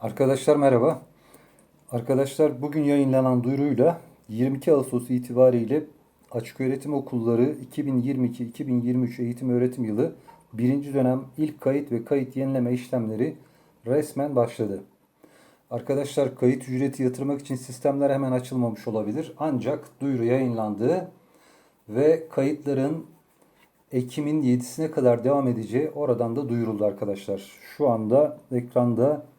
Arkadaşlar merhaba. Arkadaşlar bugün yayınlanan duyuruyla 22 Ağustos itibariyle Açık Öğretim Okulları 2022-2023 eğitim öğretim yılı 1. dönem ilk kayıt ve kayıt yenileme işlemleri resmen başladı. Arkadaşlar kayıt ücreti yatırmak için sistemler hemen açılmamış olabilir. Ancak duyuru yayınlandı ve kayıtların Ekim'in 7'sine kadar devam edeceği oradan da duyuruldu arkadaşlar. Şu anda ekranda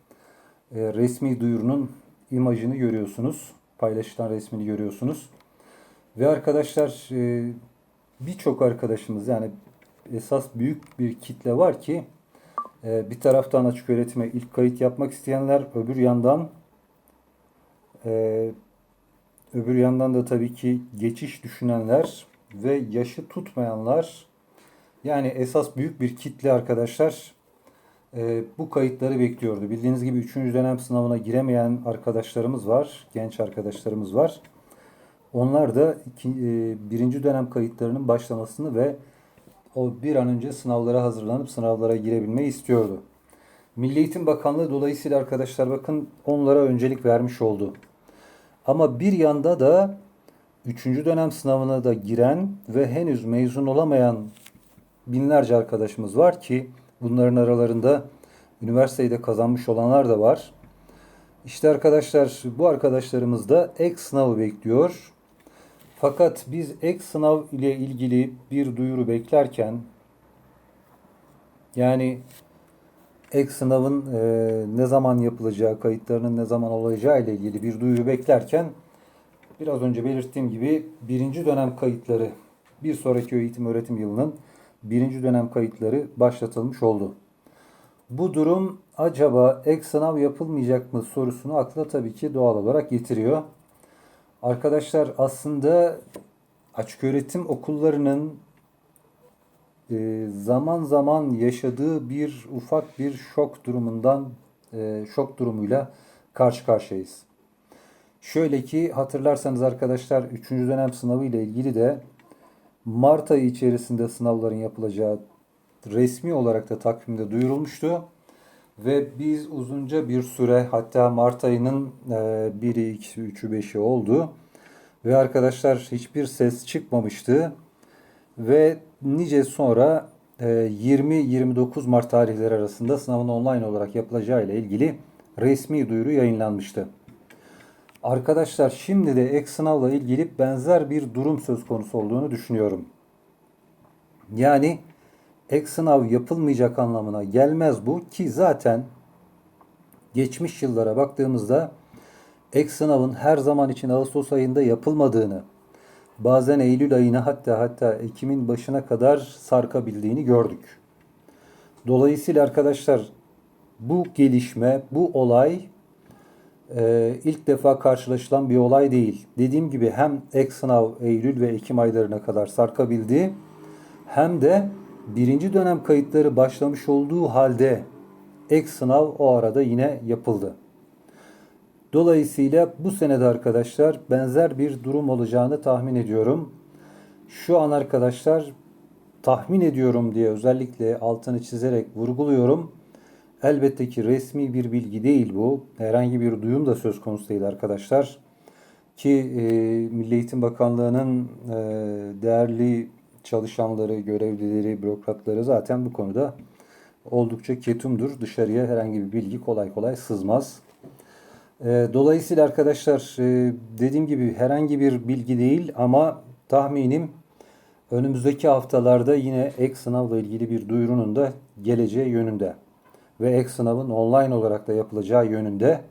e, resmi duyurunun imajını görüyorsunuz. Paylaşılan resmini görüyorsunuz. Ve arkadaşlar e, birçok arkadaşımız yani esas büyük bir kitle var ki e, bir taraftan açık öğretime ilk kayıt yapmak isteyenler öbür yandan öbür yandan da tabii ki geçiş düşünenler ve yaşı tutmayanlar yani esas büyük bir kitle arkadaşlar e, bu kayıtları bekliyordu. Bildiğiniz gibi 3. dönem sınavına giremeyen arkadaşlarımız var, genç arkadaşlarımız var. Onlar da iki, e, birinci dönem kayıtlarının başlamasını ve o bir an önce sınavlara hazırlanıp sınavlara girebilmeyi istiyordu. Milli Eğitim Bakanlığı dolayısıyla arkadaşlar bakın onlara öncelik vermiş oldu. Ama bir yanda da 3. dönem sınavına da giren ve henüz mezun olamayan binlerce arkadaşımız var ki bunların aralarında üniversiteyi de kazanmış olanlar da var. İşte arkadaşlar bu arkadaşlarımız da ek sınavı bekliyor. Fakat biz ek sınav ile ilgili bir duyuru beklerken yani ek sınavın e, ne zaman yapılacağı, kayıtlarının ne zaman olacağı ile ilgili bir duyuru beklerken biraz önce belirttiğim gibi birinci dönem kayıtları bir sonraki eğitim öğretim yılının birinci dönem kayıtları başlatılmış oldu. Bu durum acaba ek sınav yapılmayacak mı sorusunu akla tabii ki doğal olarak getiriyor. Arkadaşlar aslında açık öğretim okullarının e, zaman zaman yaşadığı bir ufak bir şok durumundan e, şok durumuyla karşı karşıyayız. Şöyle ki hatırlarsanız arkadaşlar 3. dönem sınavı ile ilgili de Mart ayı içerisinde sınavların yapılacağı resmi olarak da takvimde duyurulmuştu. Ve biz uzunca bir süre hatta Mart ayının 1'i, 2'si, 3'ü, 5'i oldu. Ve arkadaşlar hiçbir ses çıkmamıştı. Ve nice sonra 20-29 Mart tarihleri arasında sınavın online olarak yapılacağı ile ilgili resmi duyuru yayınlanmıştı. Arkadaşlar şimdi de ek sınavla ilgili benzer bir durum söz konusu olduğunu düşünüyorum. Yani ek sınav yapılmayacak anlamına gelmez bu ki zaten geçmiş yıllara baktığımızda ek sınavın her zaman için Ağustos ayında yapılmadığını, bazen Eylül ayına hatta hatta Ekim'in başına kadar sarkabildiğini gördük. Dolayısıyla arkadaşlar bu gelişme, bu olay e, ilk defa karşılaşılan bir olay değil. Dediğim gibi hem ek sınav Eylül ve Ekim aylarına kadar sarkabildi hem de birinci dönem kayıtları başlamış olduğu halde ek sınav o arada yine yapıldı. Dolayısıyla bu senede arkadaşlar benzer bir durum olacağını tahmin ediyorum. Şu an arkadaşlar tahmin ediyorum diye özellikle altını çizerek vurguluyorum. Elbette ki resmi bir bilgi değil bu. Herhangi bir duyum da söz konusu değil arkadaşlar. Ki e, Milli Eğitim Bakanlığı'nın e, değerli çalışanları, görevlileri, bürokratları zaten bu konuda oldukça ketumdur. Dışarıya herhangi bir bilgi kolay kolay sızmaz. E, dolayısıyla arkadaşlar e, dediğim gibi herhangi bir bilgi değil ama tahminim önümüzdeki haftalarda yine ek sınavla ilgili bir duyurunun da geleceği yönünde ve ek sınavın online olarak da yapılacağı yönünde.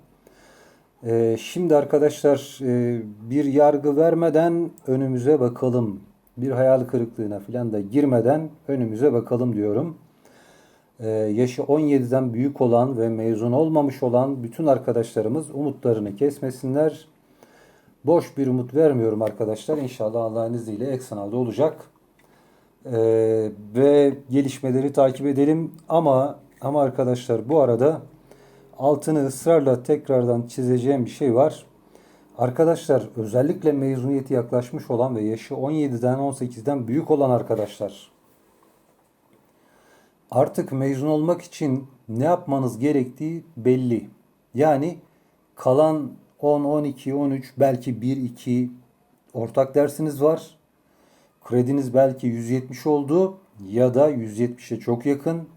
Ee, şimdi arkadaşlar e, bir yargı vermeden önümüze bakalım. Bir hayal kırıklığına falan da girmeden önümüze bakalım diyorum. Ee, yaşı 17'den büyük olan ve mezun olmamış olan bütün arkadaşlarımız umutlarını kesmesinler. Boş bir umut vermiyorum arkadaşlar. İnşallah Allah'ın izniyle ek sınavda olacak. Ee, ve gelişmeleri takip edelim. Ama ama arkadaşlar bu arada altını ısrarla tekrardan çizeceğim bir şey var. Arkadaşlar özellikle mezuniyeti yaklaşmış olan ve yaşı 17'den 18'den büyük olan arkadaşlar artık mezun olmak için ne yapmanız gerektiği belli. Yani kalan 10, 12, 13 belki 1, 2 ortak dersiniz var. Krediniz belki 170 oldu ya da 170'e çok yakın.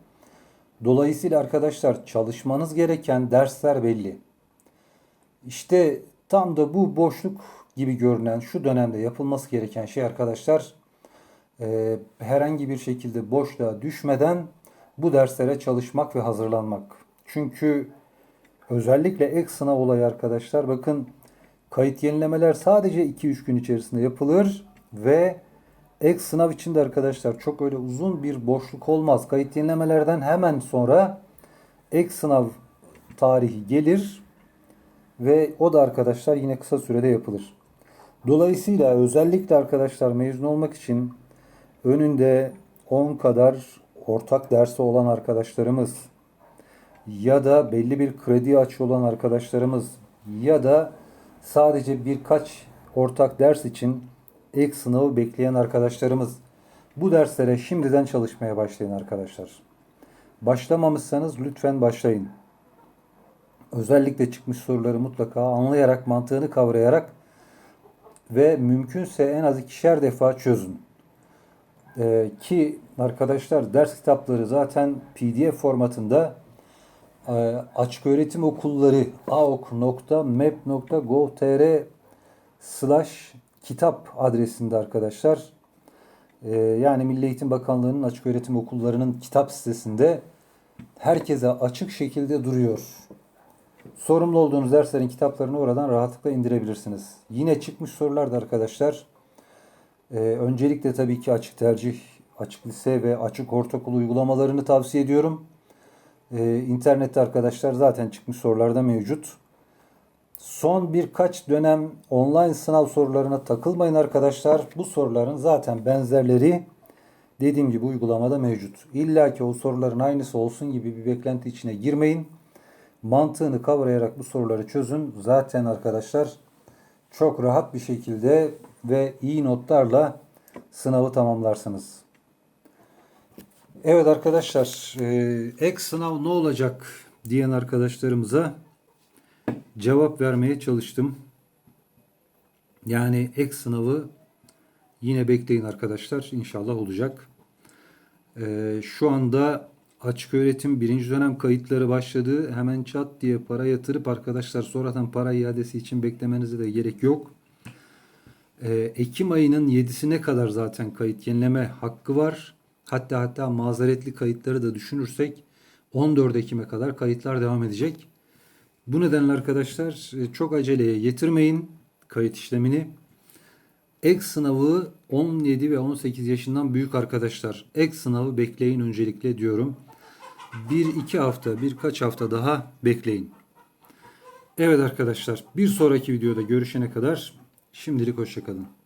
Dolayısıyla arkadaşlar çalışmanız gereken dersler belli. İşte tam da bu boşluk gibi görünen şu dönemde yapılması gereken şey arkadaşlar e, herhangi bir şekilde boşluğa düşmeden bu derslere çalışmak ve hazırlanmak. Çünkü özellikle ek sınav olayı arkadaşlar bakın kayıt yenilemeler sadece 2-3 gün içerisinde yapılır ve ek sınav için de arkadaşlar çok öyle uzun bir boşluk olmaz. Kayıt yenilemelerden hemen sonra ek sınav tarihi gelir ve o da arkadaşlar yine kısa sürede yapılır. Dolayısıyla özellikle arkadaşlar mezun olmak için önünde 10 kadar ortak dersi olan arkadaşlarımız ya da belli bir kredi açı olan arkadaşlarımız ya da sadece birkaç ortak ders için ek sınavı bekleyen arkadaşlarımız bu derslere şimdiden çalışmaya başlayın arkadaşlar. Başlamamışsanız lütfen başlayın. Özellikle çıkmış soruları mutlaka anlayarak, mantığını kavrayarak ve mümkünse en az ikişer defa çözün. Ee, ki arkadaşlar ders kitapları zaten PDF formatında e, açık öğretim okulları aok.map.gov.tr slash kitap adresinde arkadaşlar. Ee, yani Milli Eğitim Bakanlığı'nın açık öğretim okullarının kitap sitesinde herkese açık şekilde duruyor. Sorumlu olduğunuz derslerin kitaplarını oradan rahatlıkla indirebilirsiniz. Yine çıkmış sorular da arkadaşlar. Ee, öncelikle tabii ki açık tercih, açık lise ve açık ortaokul uygulamalarını tavsiye ediyorum. Ee, internette arkadaşlar zaten çıkmış sorularda mevcut. Son birkaç dönem online sınav sorularına takılmayın arkadaşlar. Bu soruların zaten benzerleri dediğim gibi uygulamada mevcut. İlla ki o soruların aynısı olsun gibi bir beklenti içine girmeyin. Mantığını kavrayarak bu soruları çözün. Zaten arkadaşlar çok rahat bir şekilde ve iyi notlarla sınavı tamamlarsınız. Evet arkadaşlar, e, ek sınav ne olacak diyen arkadaşlarımıza cevap vermeye çalıştım. Yani ek sınavı yine bekleyin arkadaşlar. İnşallah olacak. E, şu anda açık öğretim birinci dönem kayıtları başladı. Hemen çat diye para yatırıp arkadaşlar sonradan para iadesi için beklemenize de gerek yok. Ee, Ekim ayının 7'sine kadar zaten kayıt yenileme hakkı var. Hatta hatta mazeretli kayıtları da düşünürsek 14 Ekim'e kadar kayıtlar devam edecek. Bu nedenle arkadaşlar e, çok aceleye getirmeyin kayıt işlemini. Ek sınavı 17 ve 18 yaşından büyük arkadaşlar. Ek sınavı bekleyin öncelikle diyorum. Bir iki hafta, birkaç hafta daha bekleyin. Evet arkadaşlar bir sonraki videoda görüşene kadar şimdilik hoşçakalın.